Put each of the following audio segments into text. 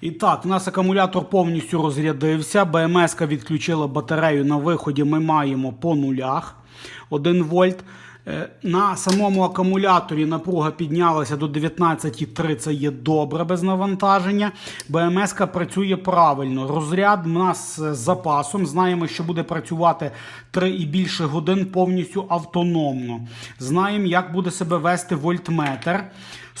І так, у нас акумулятор повністю розрядився. БМС відключила батарею на виході. Ми маємо по нулях 1 вольт. Е, На самому акумуляторі напруга піднялася до 19,3, це є добре без навантаження. БМС працює правильно. Розряд у нас з запасом. Знаємо, що буде працювати 3 і більше годин повністю автономно. Знаємо, як буде себе вести вольтметр.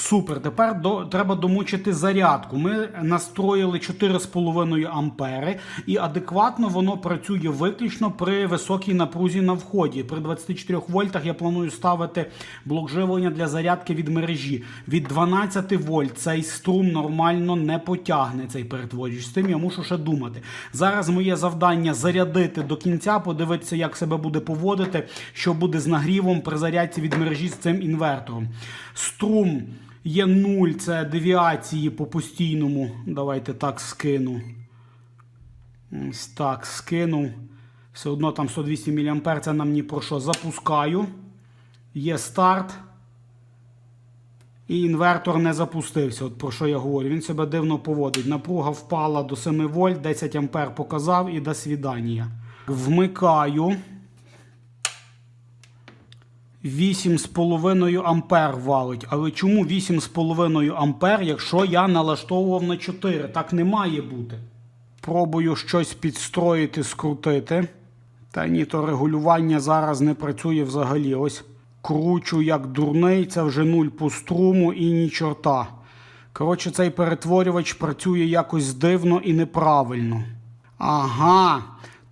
Супер. Тепер до, треба домучити зарядку. Ми настроїли 4,5 ампери і адекватно воно працює виключно при високій напрузі на вході. При 24 вольтах я планую ставити блок живлення для зарядки від мережі. Від 12 вольт цей струм нормально не потягне цей перетворювач. З цим я мушу ще думати. Зараз моє завдання зарядити до кінця, подивитися, як себе буде поводити, що буде з нагрівом при зарядці від мережі з цим інвертором. Струм є 0, це девіації по постійному. Давайте так скину. Так скинув. Все одно там 100-200 мА, це нам ні про що. Запускаю. Є старт. І інвертор не запустився. От про що я говорю. Він себе дивно поводить. Напруга впала до 7 вольт, 10 ампер показав і до свідання. Вмикаю. 8,5 ампер валить. Але чому 8,5 ампер, якщо я налаштовував на 4? Так не має бути. Пробую щось підстроїти, скрутити. Та ні, то регулювання зараз не працює взагалі. Ось кручу як дурний, це вже нуль по струму і ні чорта. Коротше, цей перетворювач працює якось дивно і неправильно. Ага.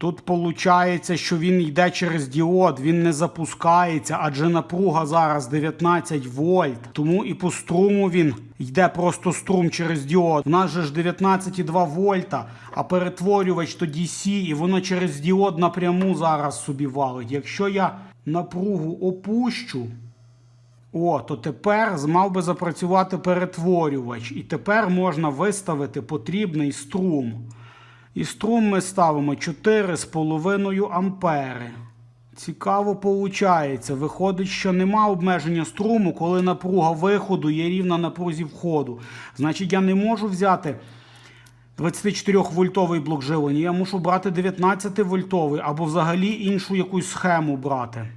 Тут виходить, що він йде через діод, він не запускається, адже напруга зараз 19 вольт. Тому і по струму він йде просто струм через діод. У нас же ж 19,2 вольта, а перетворювач то DC, і воно через діод напряму зараз собі валить. Якщо я напругу опущу, о, то тепер мав би запрацювати перетворювач. І тепер можна виставити потрібний струм. І струм ми ставимо 4,5 ампери. Цікаво виходить. Виходить, що нема обмеження струму, коли напруга виходу є рівна напрузі входу. Значить, я не можу взяти 24-вольтовий блок живлення, я мушу брати 19-вольтовий або взагалі іншу якусь схему брати.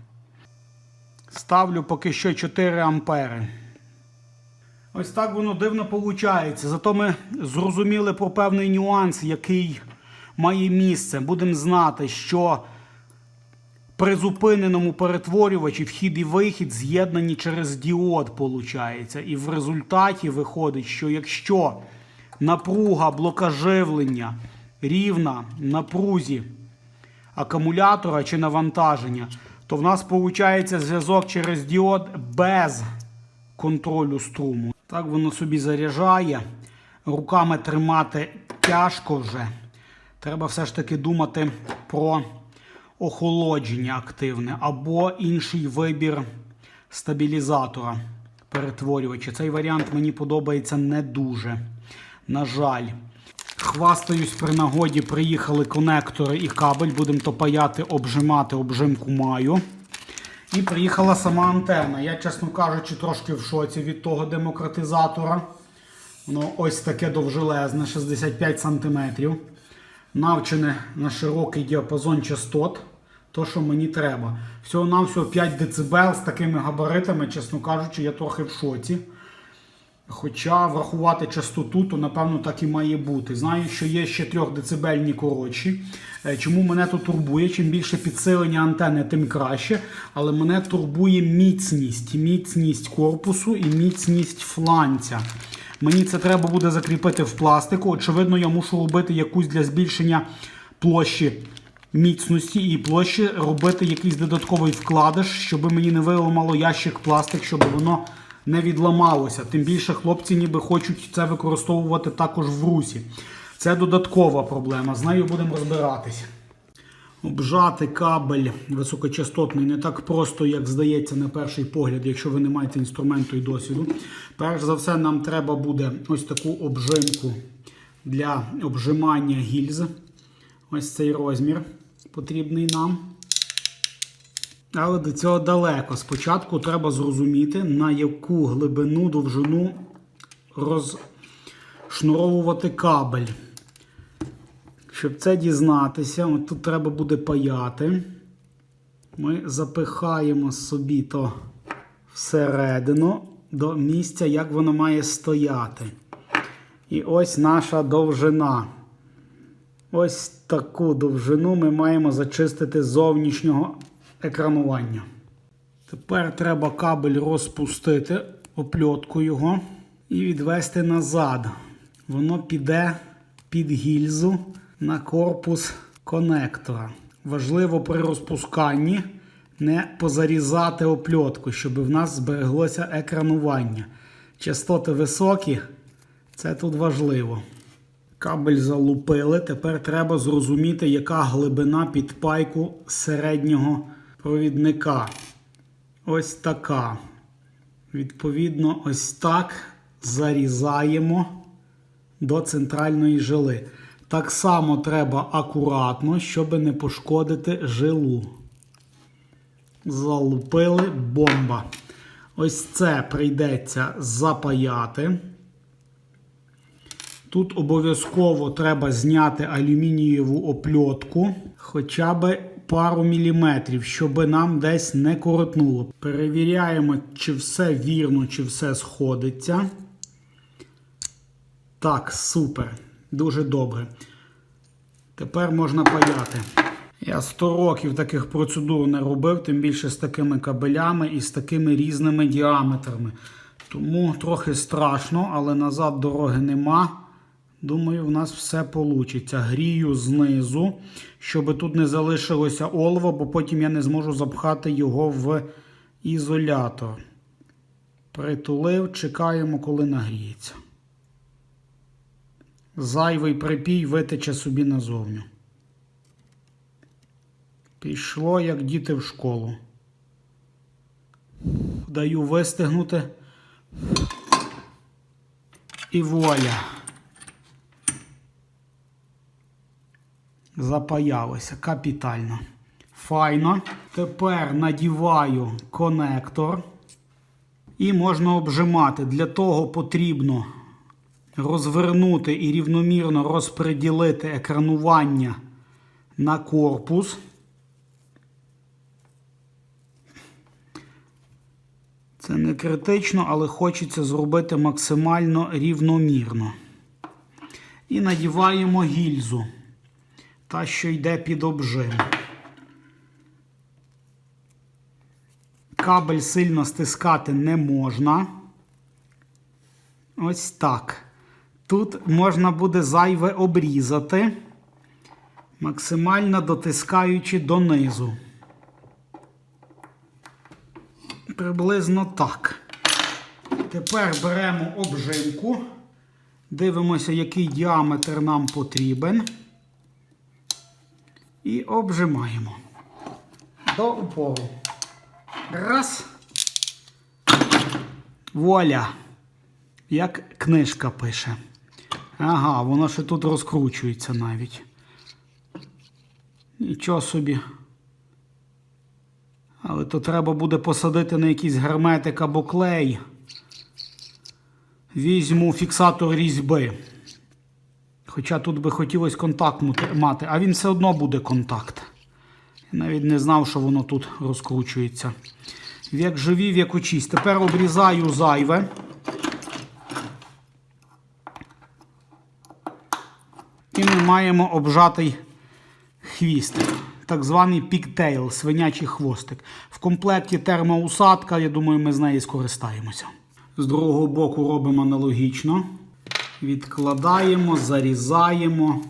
Ставлю поки що 4 ампери. Ось так воно дивно виходить. Зато ми зрозуміли про певний нюанс, який має місце. Будемо знати, що при зупиненому перетворювачі вхід і вихід з'єднані через діод, виходить. І в результаті виходить, що якщо напруга блока живлення рівна напрузі акумулятора чи навантаження, то в нас виходить зв'язок через діод без контролю струму. Так воно собі заряджає. Руками тримати тяжко вже. Треба все ж таки думати про охолодження активне або інший вибір стабілізатора перетворювача. Цей варіант мені подобається не дуже. На жаль. Хвастаюсь при нагоді, приїхали конектори і кабель. Будемо то паяти, обжимати, обжимку маю. І приїхала сама антенна. Я, чесно кажучи, трошки в шоці від того демократизатора. Воно ось таке довжелезне, 65 см. Навчене на широкий діапазон частот. То, що мені треба. Всього-навсього 5 дБ з такими габаритами, чесно кажучи, я трохи в шоці. Хоча врахувати частоту, то напевно так і має бути. Знаю, що є ще 3 децибельні коротші. Е, Чому мене то турбує? Чим більше підсилення антени, тим краще. Але мене турбує міцність, міцність корпусу і міцність фланця. Мені це треба буде закріпити в пластику. Очевидно, я мушу робити якусь для збільшення площі міцності і площі, робити якийсь додатковий вкладиш, щоб мені не виламало ящик пластик, щоб воно не відламалося. Тим більше хлопці ніби хочуть це використовувати також в русі. Це додаткова проблема. З нею будемо розбиратись. Обжати кабель високочастотний не так просто, як здається на перший погляд, якщо ви не маєте інструменту і досвіду. Перш за все, нам треба буде ось таку обжимку для обжимання гільз. Ось цей розмір потрібний нам. Але до цього далеко. Спочатку треба зрозуміти, на яку глибину довжину розшнуровувати кабель. Щоб це дізнатися, тут треба буде паяти. Ми запихаємо собі то всередину до місця, як воно має стояти. І ось наша довжина. Ось таку довжину ми маємо зачистити з зовнішнього екранування. Тепер треба кабель розпустити, опльотку його і відвести назад. Воно піде під гільзу на корпус конектора. Важливо при розпусканні не позарізати опльотку, щоб в нас збереглося екранування. Частоти високі, це тут важливо. Кабель залупили. Тепер треба зрозуміти, яка глибина підпайку середнього провідника. Ось така. Відповідно, ось так зарізаємо до центральної жили. Так само треба акуратно, щоб не пошкодити жилу. Залупили бомба. Ось це прийдеться запаяти. Тут обов'язково треба зняти алюмінієву опльотку хоча б пару міліметрів, щоб нам десь не коротнуло. Перевіряємо, чи все вірно, чи все сходиться. Так, супер. Дуже добре. Тепер можна паяти. Я 100 років таких процедур не робив, тим більше з такими кабелями і з такими різними діаметрами. Тому трохи страшно, але назад дороги нема. Думаю, в нас все вийде. Грію знизу, щоб тут не залишилося олово, бо потім я не зможу запхати його в ізолятор. Притулив, чекаємо, коли нагріється. Зайвий припій витече собі назовню. Пішло, як діти в школу. Даю вистигнути. І вуаля. Запаялося капітально. Файно. Тепер надіваю конектор. І можна обжимати. Для того потрібно розвернути і рівномірно розподілити екранування на корпус. Це не критично, але хочеться зробити максимально рівномірно. І надіваємо гільзу, та, що йде під обжим. Кабель сильно стискати не можна. Ось так. Тут можна буде зайве обрізати, максимально дотискаючи донизу. Приблизно так. Тепер беремо обжимку, дивимося, який діаметр нам потрібен. І обжимаємо до упору. Раз. Вуаля. Як книжка пише. Ага, воно ще тут розкручується навіть. Нічого собі. Але то треба буде посадити на якийсь герметик або клей. Візьму фіксатор різьби. Хоча тут би хотілося контакт мати, а він все одно буде контакт. Навіть не знав, що воно тут розкручується. В'як живі, в'як учись. Тепер обрізаю зайве. І ми маємо обжатий хвістик. Так званий піктейл, свинячий хвостик. В комплекті термоусадка, я думаю, ми з неї скористаємося. З другого боку робимо аналогічно. Відкладаємо, зарізаємо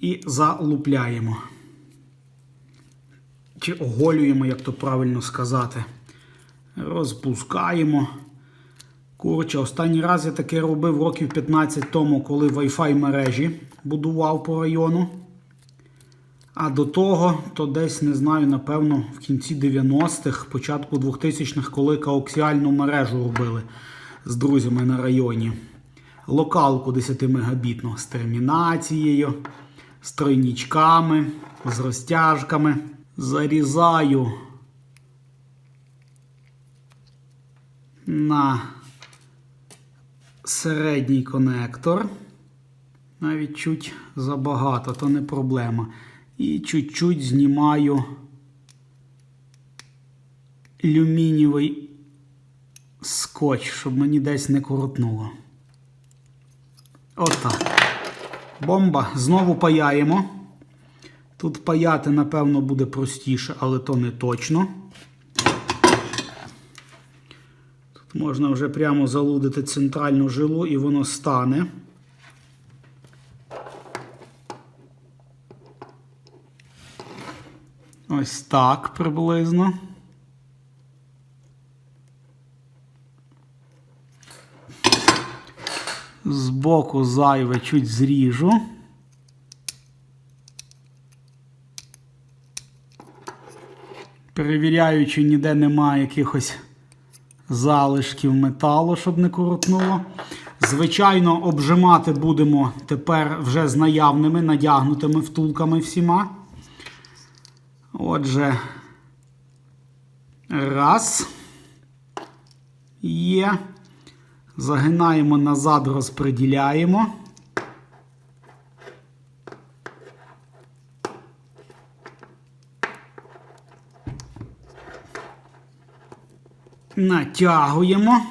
і залупляємо. Чи оголюємо, як то правильно сказати. Розпускаємо. Коротше, останній раз я таке робив років 15 тому, коли Wi-Fi мережі будував по району. А до того, то десь, не знаю, напевно, в кінці 90-х, початку 2000-х, коли коаксіальну мережу робили з друзями на районі. Локалку 10 мегабітну з термінацією, з тройнічками, з розтяжками. Зарізаю на середній конектор. Навіть чуть забагато, то не проблема. І чуть-чуть знімаю алюмінієвий скотч, щоб мені десь не коротнуло. Отак. Бомба. Знову паяємо. Тут паяти, напевно, буде простіше, але то не точно. Тут можна вже прямо залудити центральну жилу і воно стане. Ось так приблизно. Збоку зайве чуть зріжу. Перевіряю, чи ніде немає якихось залишків металу, щоб не коротнуло. Звичайно, обжимати будемо тепер вже з наявними, надягнутими втулками всіма. Отже, раз. Є. Загинаємо назад, розподіляємо. Натягуємо.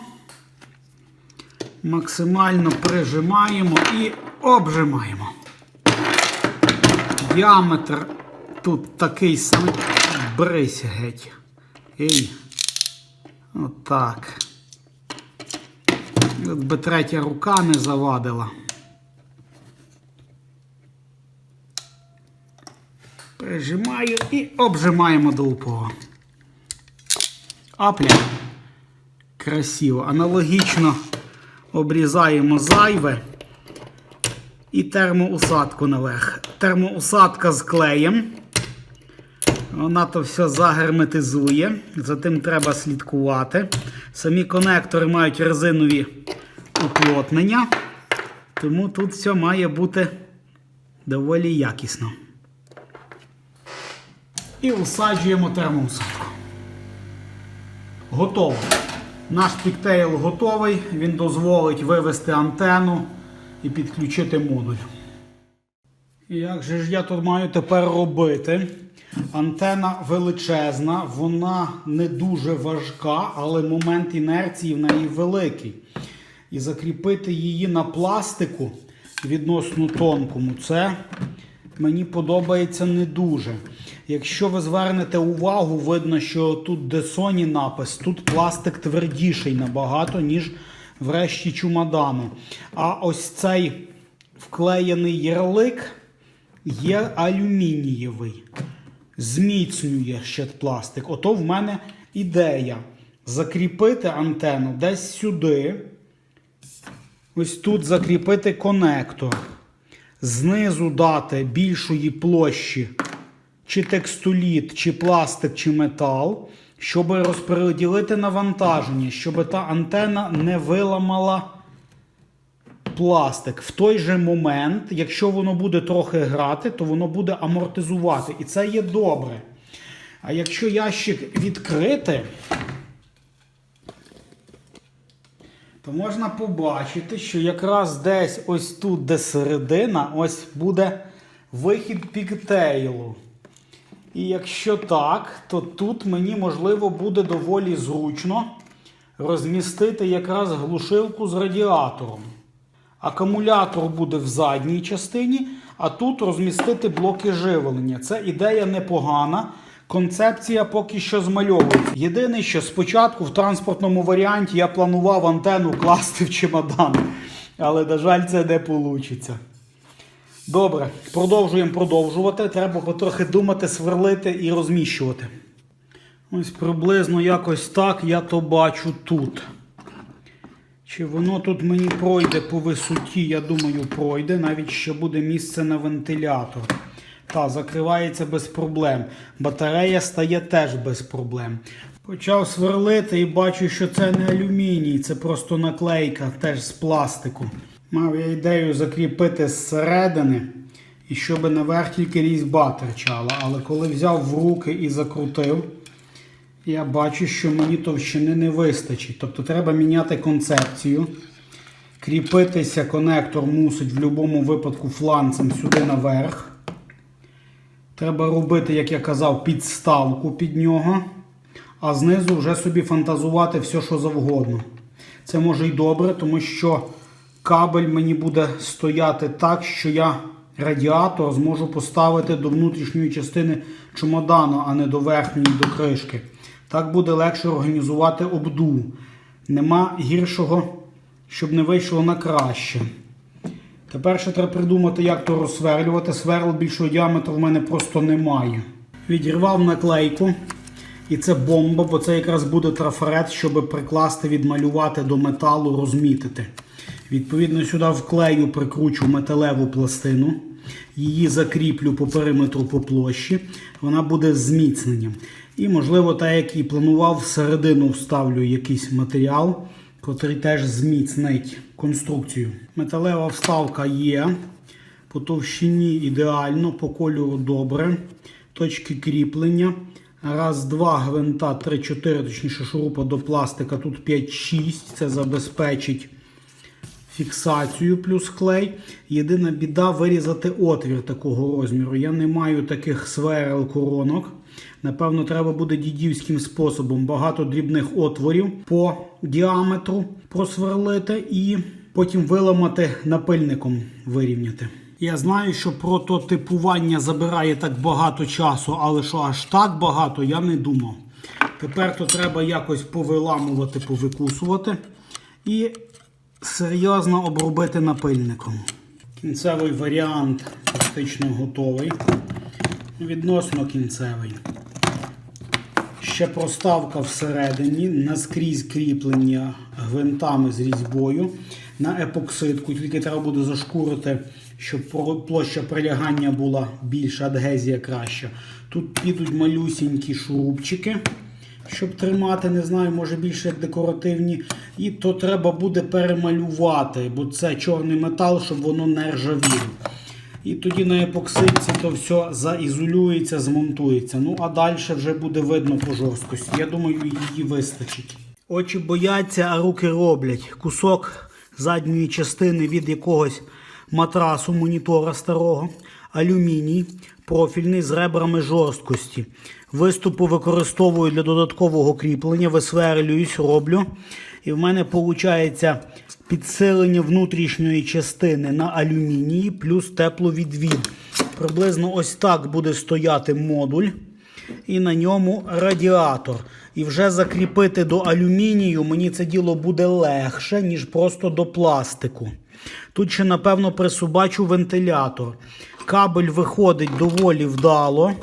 Максимально прижимаємо і обжимаємо. Діаметр тут такий самий. Брись геть. Ей. Отак. Би третя рука не завадила. Прижимаю і обжимаємо до упора. Апля. Красиво. Аналогічно обрізаємо зайве і термоусадку наверх. Термоусадка з клеєм. Вона то все загерметизує, за тим треба слідкувати. Самі конектори мають резинові уплотнення, тому тут все має бути доволі якісно. І усаджуємо термоусадку. Готово. Наш піктейл готовий, він дозволить вивести антенну і підключити модуль. І Як же ж я тут маю тепер робити? Антена величезна, вона не дуже важка, але момент інерції в неї великий. І закріпити її на пластику відносно тонкому, це мені подобається не дуже. Якщо ви звернете увагу, видно, що тут де Sony напис, тут пластик твердіший набагато, ніж в решті чумадану. А ось цей вклеєний ярлик є алюмінієвий. Зміцнює ще пластик. Ото в мене ідея закріпити антенну десь сюди. Ось тут закріпити конектор. Знизу дати більшої площі чи текстоліт, чи пластик, чи метал, щоб розподілити навантаження, щоб та антена не виламала пластик. В той же момент, якщо воно буде трохи грати, то воно буде амортизувати. І це є добре. А якщо ящик відкрити, то можна побачити, що якраз десь ось тут, де середина, ось буде вихід піктейлу. І якщо так, то тут мені можливо буде доволі зручно розмістити якраз глушилку з радіатором. Акумулятор буде в задній частині, а тут розмістити блоки живлення. Це ідея непогана. Концепція поки що змальовується. Єдине, що спочатку в транспортному варіанті я планував антенну класти в чемодан, але, на жаль, це не вийде. Добре, продовжуємо продовжувати. Треба потрохи думати, сверлити і розміщувати. Ось приблизно якось так я то бачу тут. Чи воно тут мені пройде по висоті, я думаю, пройде. Навіть ще буде місце на вентилятор. Та, закривається без проблем. Батарея стає теж без проблем. Почав сверлити і бачу, що це не алюміній, це просто наклейка теж з пластику. Мав я ідею закріпити зсередини, і щоб наверх тільки різьба терчала. Але коли взяв в руки і закрутив, я бачу, що мені товщини не вистачить. Тобто треба міняти концепцію. Кріпитися конектор мусить в будь-якому випадку фланцем сюди наверх. Треба робити, як я казав, підставку під нього, а знизу вже собі фантазувати все, що завгодно. Це може й добре, тому що кабель мені буде стояти так, що я радіатор зможу поставити до внутрішньої частини чемодану, а не до верхньої, до кришки. Так буде легше організувати обдув. Нема гіршого, щоб не вийшло на краще. Тепер ще треба придумати, як то розсверлювати. Сверл більшого діаметру в мене просто немає. Відірвав наклейку. І це бомба, бо це якраз буде трафарет, щоб прикласти, відмалювати до металу, розмітити. Відповідно, сюди вклею прикручу металеву пластину. Її закріплю по периметру по площі. Вона буде зміцненням. І, можливо, так як і планував, всередину вставлю якийсь матеріал, котрий теж зміцнить конструкцію. Металева вставка є. По товщині ідеально, по кольору добре. Точки кріплення. Раз, два, гвинта, три, чотири, точніше, шурупа до пластика. Тут 5-6. Це забезпечить фіксацію плюс клей. Єдина біда вирізати отвір такого розміру. Я не маю таких сверл коронок. Напевно, треба буде дідівським способом багато дрібних отворів по діаметру просверлити і потім виламати напильником вирівняти. Я знаю, що прототипування забирає так багато часу, але що аж так багато, я не думав. Тепер то треба якось повиламувати, повикусувати і серйозно обробити напильником. Кінцевий варіант практично готовий. Відносно кінцевий. Ще проставка всередині, наскрізь кріплення гвинтами з різьбою на епоксидку. Тільки треба буде зашкурити, щоб площа прилягання була більша, адгезія краща. Тут підуть малюсінькі шурупчики, щоб тримати, не знаю, може більше як декоративні. І то треба буде перемалювати, бо це чорний метал, щоб воно не ржавіло. І тоді на епоксидці то все заізолюється, змонтується. Ну, а далі вже буде видно по жорсткості. Я думаю, її вистачить. Очі бояться, а руки роблять. Кусок задньої частини від якогось матрасу монітора старого, алюміній, профільний з ребрами жорсткості. Виступу використовую для додаткового кріплення, висверлююсь, роблю. І в мене виходить підсилення внутрішньої частини на алюмінії плюс тепловідвід. Приблизно ось так буде стояти модуль. І на ньому радіатор. І вже закріпити до алюмінію мені це діло буде легше, ніж просто до пластику. Тут ще, напевно, присубачу вентилятор. Кабель виходить доволі вдало.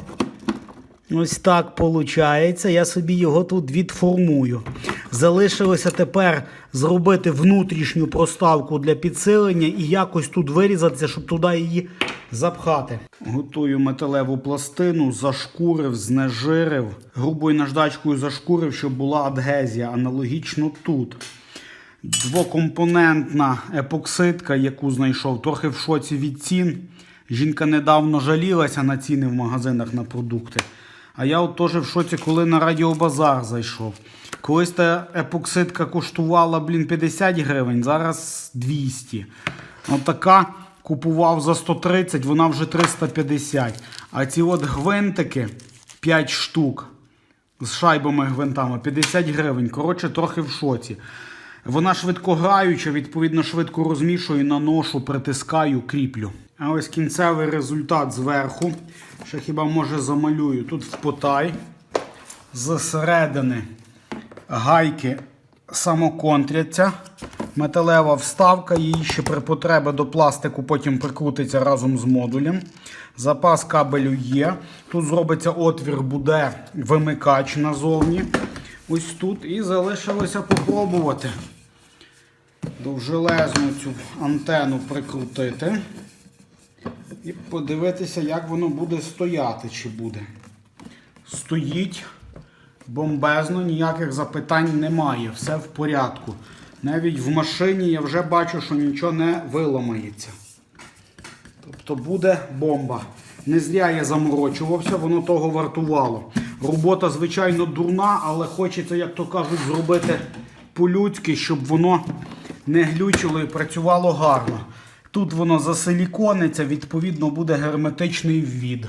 Ось так виходить. Я собі його тут відформую. Залишилося тепер зробити внутрішню проставку для підсилення і якось тут вирізатися, щоб туди її запхати. Готую металеву пластину, зашкурив, знежирив, грубою наждачкою зашкурив, щоб була адгезія. Аналогічно тут. Двокомпонентна епоксидка, яку знайшов, трохи в шоці від цін. Жінка недавно жалілася на ціни в магазинах на продукти. А я от теж в шоці, коли на радіобазар зайшов. Колись та епоксидка коштувала, блін, 50 гривень, зараз 200. Отака купував за 130, вона вже 350. А ці от гвинтики 5 штук з шайбами гвинтами 50 гривень. Коротше, трохи в шоці. Вона швидкограюча, відповідно, швидко розмішую, наношу, притискаю, кріплю. А ось кінцевий результат зверху. Ще хіба може замалюю. Тут впотай. Зсередини гайки самоконтряться. Металева вставка, її ще при потребі до пластику потім прикрутиться разом з модулем. Запас кабелю є. Тут зробиться отвір, буде вимикач назовні. Ось тут. І залишилося попробувати довжелезну цю антенну прикрутити. І подивитися, як воно буде стояти, чи буде. Стоїть бомбезно, ніяких запитань немає, все в порядку. Навіть в машині я вже бачу, що нічого не виламається. Тобто буде бомба. Не зря я заморочувався, воно того вартувало. Робота, звичайно, дурна, але хочеться, як то кажуть, зробити по-людськи, щоб воно не глючило і працювало гарно. Тут воно засилікониться, відповідно, буде герметичний ввід.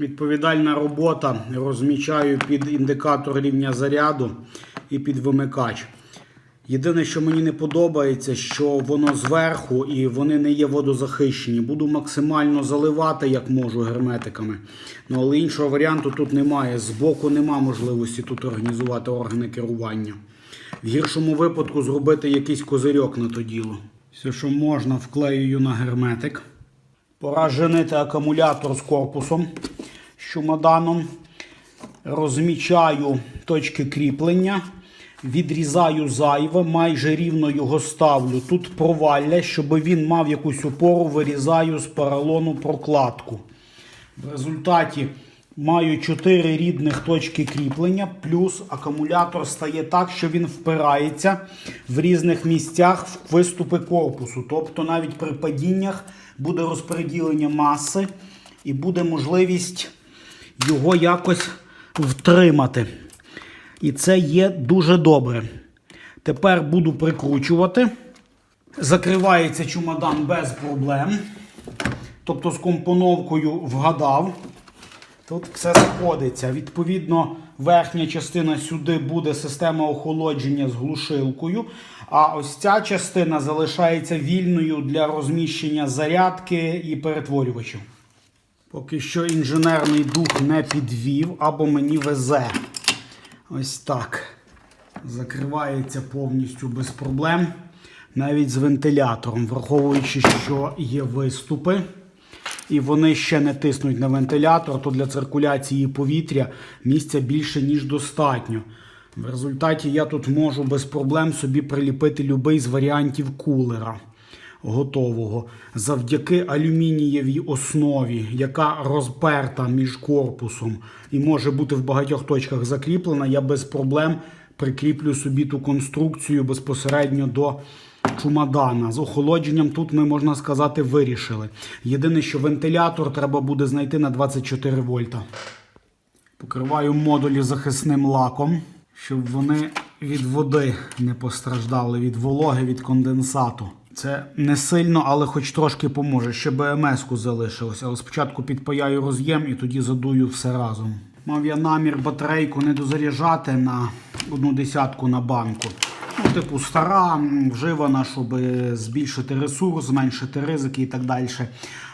Відповідальна робота розмічаю під індикатор рівня заряду і під вимикач. Єдине, що мені не подобається, що воно зверху і вони не є водозахищені. Буду максимально заливати, як можу, герметиками. Ну, але іншого варіанту тут немає. Збоку нема можливості тут організувати органи керування. В гіршому випадку зробити якийсь козирьок на то діло. Все, що можна, вклеюю на герметик. Пора женити акумулятор з корпусом з чумаданом. Розмічаю точки кріплення, відрізаю зайве, майже рівно його ставлю. Тут провалля, щоб він мав якусь опору, вирізаю з поролону прокладку. В результаті маю 4 рідних точки кріплення, плюс акумулятор стає так, що він впирається в різних місцях в виступи корпусу. Тобто навіть при падіннях буде розподілення маси і буде можливість його якось втримати. І це є дуже добре. Тепер буду прикручувати. Закривається чумадан без проблем. Тобто з компоновкою вгадав. Тут все сходиться. Відповідно, верхня частина сюди буде система охолодження з глушилкою. А ось ця частина залишається вільною для розміщення зарядки і перетворювачів. Поки що інженерний дух не підвів або мені везе. Ось так. Закривається повністю без проблем. Навіть з вентилятором, враховуючи, що є виступи, і вони ще не тиснуть на вентилятор, то для циркуляції повітря місця більше, ніж достатньо. В результаті я тут можу без проблем собі приліпити будь-який з варіантів кулера готового завдяки алюмінієвій основі, яка розперта між корпусом і може бути в багатьох точках закріплена. Я без проблем прикріплю собі ту конструкцію безпосередньо до чумадана. З охолодженням тут ми, можна сказати, вирішили. Єдине, що вентилятор треба буде знайти на 24 вольта. Покриваю модулі захисним лаком, щоб вони від води не постраждали, від вологи, від конденсату. Це не сильно, але хоч трошки поможе. Ще БМС-ку залишилось. Але спочатку підпаяю роз'єм і тоді задую все разом. Мав я намір батарейку не дозаряджати на одну десятку на банку. Ну, типу, стара, вживана, щоб збільшити ресурс, зменшити ризики і так далі.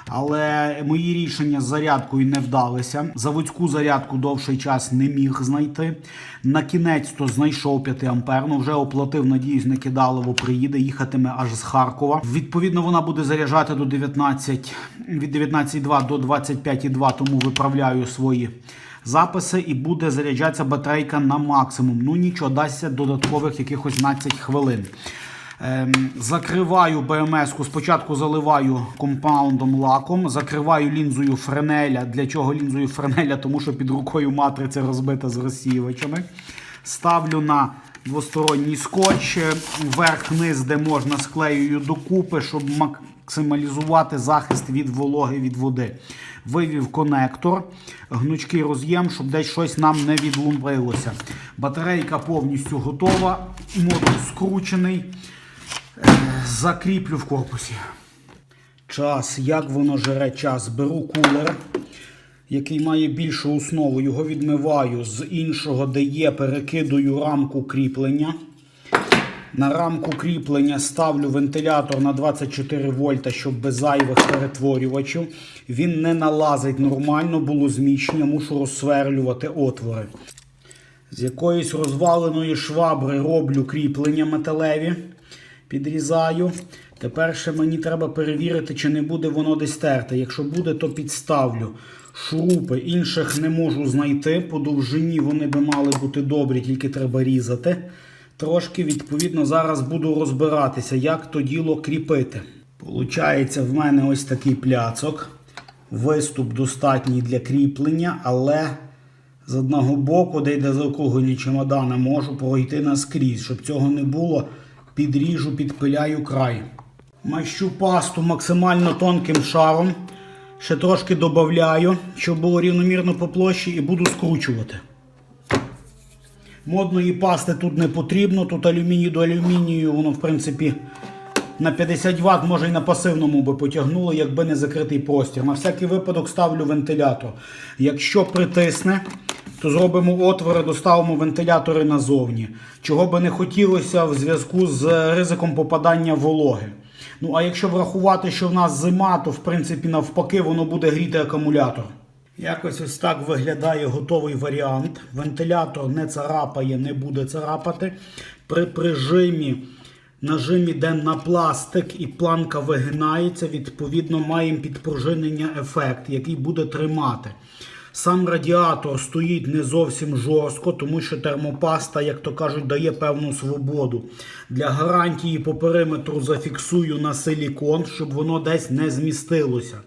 Але мої рішення з зарядкою не вдалися. Заводську зарядку довший час не міг знайти. На кінець то знайшов 5 амперну, вже оплатив, надіюсь, на кидалово приїде, їхатиме аж з Харкова. Відповідно, вона буде заряджати до 19, від 19,2 до 25,2, тому виправляю свої записи і буде заряджатися батарейка на максимум. Ну нічого, дасться додаткових якихось 12 хвилин. Ем, закриваю БМС-ку, спочатку заливаю компаундом лаком, закриваю лінзою френеля. Для чого лінзою френеля? Тому що під рукою матриця розбита з розсіювачами. Ставлю на двосторонній скотч, верх-низ, де можна, склеюю докупи, щоб максималізувати захист від вологи від води. Вивів конектор, гнучкий роз'єм, щоб десь щось нам не відлумбилося. Батарейка повністю готова, модуль скручений. Е, Закріплю в корпусі. Час, як воно жере час. Беру кулер, який має більшу основу. Його відмиваю з іншого, де є, перекидую рамку кріплення. На рамку кріплення ставлю вентилятор на 24 вольта, щоб без зайвих перетворювачів. Він не налазить нормально, було зміщення, мушу розсверлювати отвори. З якоїсь розваленої швабри роблю кріплення металеві, підрізаю. Тепер ще мені треба перевірити, чи не буде воно десь терте. Якщо буде, то підставлю. Шурупи інших не можу знайти. По довжині вони би мали бути добрі, тільки треба різати. Трошки, відповідно, зараз буду розбиратися, як то діло кріпити. Получається, в мене ось такий пляцок. Виступ достатній для кріплення, але з одного боку, де йде заокруглення чемодана, можу пройти наскрізь. Щоб цього не було, підріжу, підпиляю край. Мащу пасту максимально тонким шаром. Ще трошки додаю, щоб було рівномірно по площі, і буду скручувати. Модної пасти тут не потрібно, тут алюміній до алюмінію, воно, в принципі, на 50 Вт, може і на пасивному би потягнуло, якби не закритий простір. На всякий випадок ставлю вентилятор. Якщо притисне, то зробимо отвори, доставимо вентилятори назовні. Чого би не хотілося в зв'язку з ризиком попадання вологи. Ну а якщо врахувати, що в нас зима, то в принципі навпаки воно буде гріти акумулятор. Якось ось так виглядає готовий варіант. Вентилятор не царапає, не буде царапати. При прижимі нажимі йде на пластик і планка вигинається, відповідно, маємо підпружинення ефект, який буде тримати. Сам радіатор стоїть не зовсім жорстко, тому що термопаста, як то кажуть, дає певну свободу. Для гарантії по периметру зафіксую на силікон, щоб воно десь не змістилося.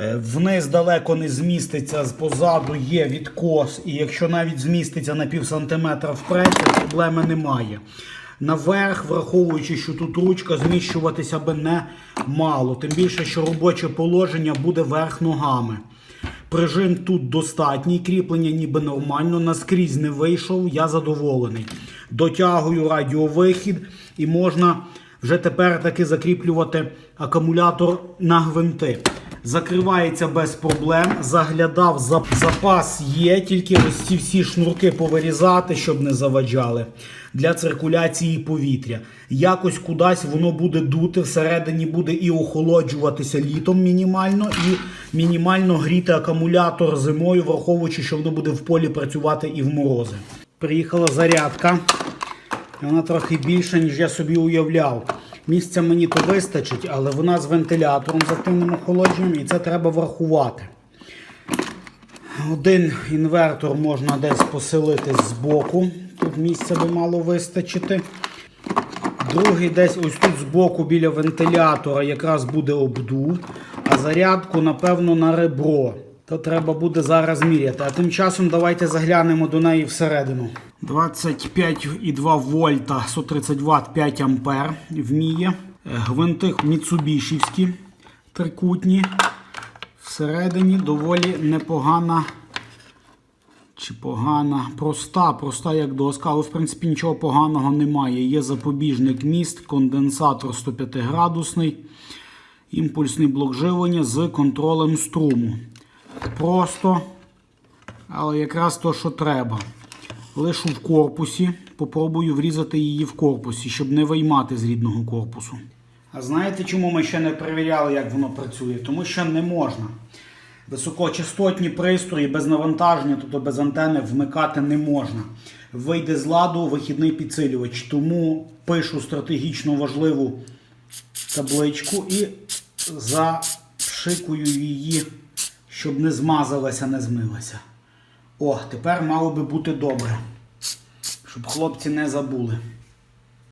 Е, Вниз далеко не зміститься, позаду є відкос, і якщо навіть зміститься на пів сантиметра впреться, проблеми немає. Наверх, враховуючи, що тут ручка, зміщуватися би не мало. Тим більше, що робоче положення буде верх ногами. Прижим тут достатній, кріплення ніби нормально, наскрізь не вийшов, я задоволений. Дотягую радіовихід і можна вже тепер таки закріплювати акумулятор на гвинти. Закривається без проблем. Заглядав запас є, тільки ось ці всі шнурки повирізати, щоб не заваджали для циркуляції повітря. Якось кудись воно буде дути, всередині буде і охолоджуватися літом мінімально, і мінімально гріти акумулятор зимою, враховуючи, що воно буде в полі працювати і в морози. Приїхала зарядка. Вона трохи більша, ніж я собі уявляв. Місця мені то вистачить, але вона з вентилятором з активним охолодженням, і це треба врахувати. Один інвертор можна десь поселити збоку. Тут місця би мало вистачити. Другий десь ось тут збоку біля вентилятора якраз буде обдув, а зарядку, напевно, на ребро. То треба буде зараз міряти. А тим часом давайте заглянемо до неї всередину. 25,2 вольта, 130 Вт, 5 ампер вміє. Е, Гвинти міцубішівські трикутні. Всередині доволі непогана чи погана, проста, проста як доска, але в принципі нічого поганого немає. Є запобіжник міст, конденсатор 105 градусний, імпульсний блок живлення з контролем струму. Просто, але якраз то, що треба. Лишу в корпусі, попробую врізати її в корпусі, щоб не виймати з рідного корпусу. А знаєте, чому ми ще не перевіряли, як воно працює? Тому що не можна. Високочастотні пристрої без навантаження, тобто без антени, вмикати не можна. Вийде з ладу вихідний підсилювач. Тому пишу стратегічно важливу табличку і запшикую її, щоб не змазалася, не змилася. О, тепер мало би бути добре. Щоб хлопці не забули.